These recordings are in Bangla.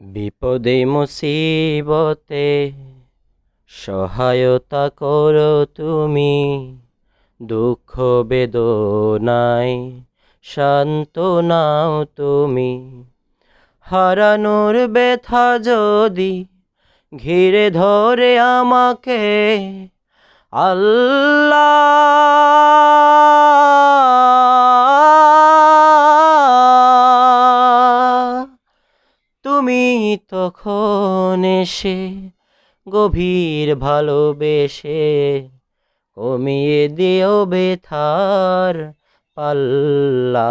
বিপদে মুসিবতে সহায়তা করো তুমি, দুঃখ বেদনায় শান্ত নাও তুমি। হারানোর ব্যথা যদি ঘিরে ধরে আমাকে, আল্লাহ তুমি তখন এসে গভীর ভালোবেসে কমিয়ে দিও বেথার পাল্লা।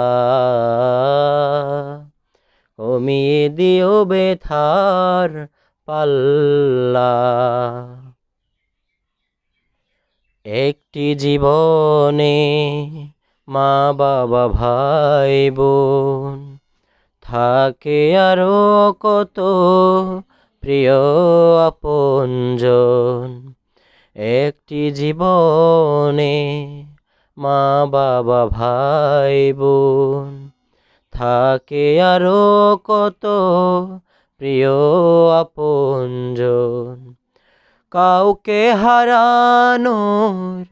কমিয়ে দিও বেথার পাল্লা। একটি জীবনে মা বাবা ভাই বোন থাকে আরও কত প্রিয় আপনজন। একটি জীবনে মা, বাবা, ভাই, বোন থাকে আরও কত প্রিয় আপনজন। কাউকে হারানোর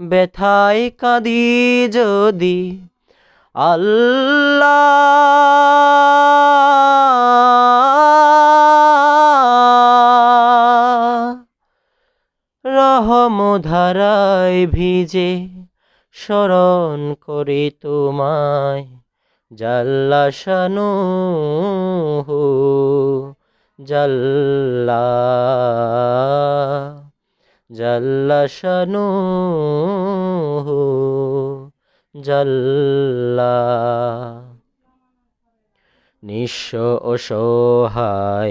ব্যথায় কাঁদি যদি আল্লাহ রহম ভিজে স্মরণ করি তোমায় জাল্লা শানু জাল্লা জাল্লা শানু জাল্লা। নিঃস্ব অসহায়